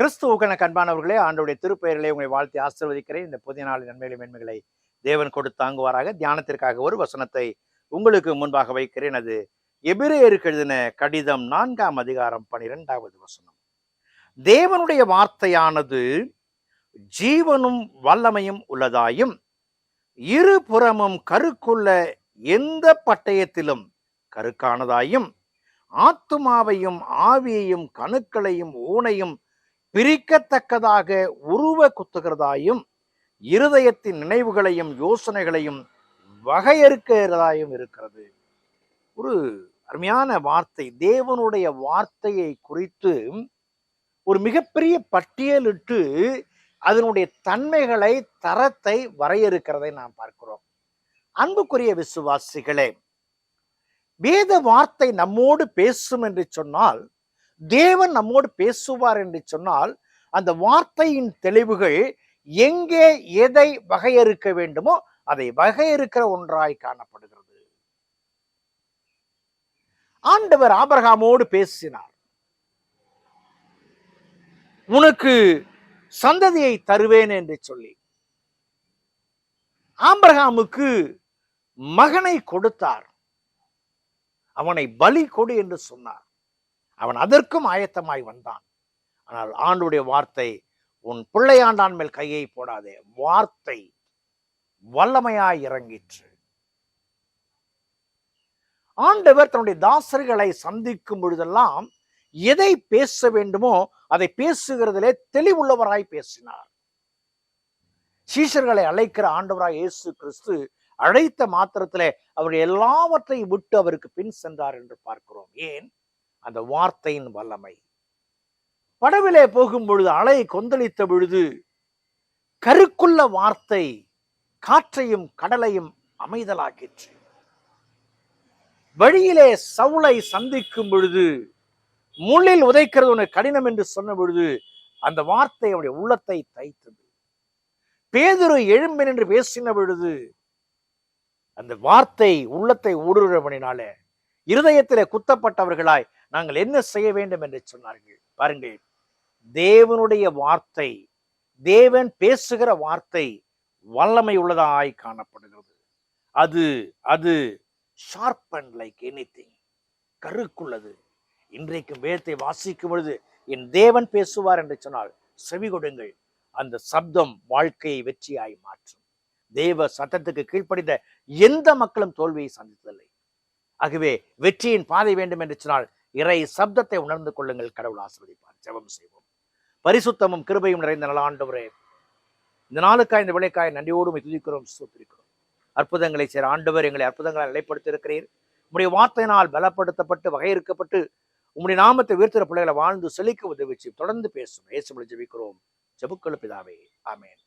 கிறிஸ்துவுக்கன கண்பானவர்களே ஆண்டோடைய திருப்பெயர்களை உங்களை வாழ்த்தி ஆசிர்வதிக்கிறேன். இந்த புதிய நாளின் நன்மைகளை மேன்மைகளை தேவன் கொடுத்து தாங்குவாராக. தியானத்திற்காக ஒரு வசனத்தை உங்களுக்கு முன்பாக வைக்கிறேன். அது எபிரேயருக்கு எழுதின கடிதம் நான்காம் அதிகாரம் பனிரெண்டாவது வசனம். தேவனுடைய வார்த்தையானது ஜீவனும் வல்லமையும் உள்ளதாயும் இருபுறமும் கருக்குள்ள எந்த பட்டயத்திலும் கருக்கானதாயும் ஆத்துமாவையும் ஆவியையும் கணுக்களையும் ஊனையும் பிரிக்கத்தக்கதாக உருவ குத்துகிறதாயும் இருதயத்தின் நினைவுகளையும் யோசனைகளையும் வகையறுக்கிறதாயும் இருக்கிறது. ஒரு அருமையான வார்த்தை. தேவனுடைய வார்த்தையை குறித்து ஒரு மிகப்பெரிய பட்டியலிட்டு அதனுடைய தன்மைகளை தரத்தை வரையறுக்கிறதை நாம் பார்க்கிறோம். அன்புக்குரிய விசுவாசிகளே வேத வார்த்தை நம்மோடு பேசும் என்று சொன்னால் தேவன் நம்மோடு பேசுவார் என்று சொன்னால் அந்த வார்த்தையின் தெளிவுகள் எங்கே எதை வகையறுக்க வேண்டுமோ அதை வகையறுக்கிற ஒன்றாய் காணப்படுகிறது. ஆண்டவர் ஆபரகாமோடு பேசினார் உனக்கு சந்ததியை தருவேன் என்று சொல்லி. ஆபரகாமுக்கு மகனை கொடுத்தார். அவனை பலி கொடு என்று சொன்னார். அவன் அதற்கும் ஆயத்தமாய் வந்தான். ஆனால் ஆண்டுடைய வார்த்தை உன் பிள்ளையாண்டான் மேல் கையை போடாதே. வார்த்தை வல்லமையாய் இறங்கிற்று. ஆண்டவர் தன்னுடைய தாசர்களை சந்திக்கும் பொழுதெல்லாம் எதை பேச வேண்டுமோ அதை பேசுகிறதிலே தெளிவுள்ளவராய் பேசினார். சீஷர்களை அழைக்கிற ஆண்டவராய் இயேசு கிறிஸ்து அழைத்த மாத்திரத்திலே அவர் எல்லாவற்றையும் விட்டு அவருக்கு பின் சென்றார் என்று பார்க்கிறோம். ஏன்? அந்த வார்த்தையின் வல்லமை. படவிலே போகும் பொழுது அலை கொந்தளித்த பொழுது கருக்குள்ள வார்த்தை காற்றையும் கடலையும் அமைதலாக்கிற்று. வழியிலே சவுளை சந்திக்கும் பொழுது முள்ளில் உதைக்கிறது உனக்கு கடினம் என்று சொன்ன பொழுது அந்த வார்த்தை அவருடைய உள்ளத்தை தைத்தது. பேதுரு எழும்பு என்று பேசின பொழுது அந்த வார்த்தை உள்ளத்தை ஊடுருவ பண்ணினாலே இருதயத்திலே குத்தப்பட்டவர்களாய் நாங்கள் என்ன செய்ய வேண்டும் என்று சொன்னார்கள்? பாருங்கள் தேவனுடைய வார்த்தை தேவன் பேசுகிற வார்த்தை வல்லமை உள்ளதாய் காணப்படுகிறது. அது அது ஷார்ப் அண்ட் லைக் எனி கருக்குள்ளது. இன்றைக்கு வேதத்தை வாசிக்கும் பொழுது என் தேவன் பேசுவார் என்று சொன்னால் செவி கொடுங்கள். அந்த சப்தம் வாழ்க்கையை வெற்றியாய் மாற்றும். தேவ சட்டத்துக்கு கீழ்ப்படிந்த எந்த மக்களும் தோல்வியை சந்தித்ததில்லை. ஆகவே வெற்றியின் பாதை வேண்டும் என்று சொன்னால் இறை சப்தத்தை உணர்ந்து கொள்ளுங்கள் கடவுள் ஆசிர்வதிப்பார். ஜெபம் செய்வோம். பரிசுத்தமும் கிருபையும் நிறைந்த நலாண்டவரே இந்த நாளுக்காய் இந்த விளைக்காய் நன்றியோடும் துதிக்கிறோம் சூத்திருக்கிறோம் அற்புதங்களை செய்கிற ஆண்டவர் எங்களை அற்புதங்களால் நிலைப்படுத்தியிருக்கிறீர். உங்களுடைய வார்த்தையினால் பலப்படுத்தப்பட்டு வகையிருக்கப்பட்டு உங்களுடைய நாமத்தை உயர்த்திற பிள்ளைகளை வாழ்ந்து செழிக்க உதவிச்சு தொடர்ந்து பேசும் ஏசுமலை ஜபிக்கிறோம். ஜெபுக்கள் பிதாவே ஆமேன்.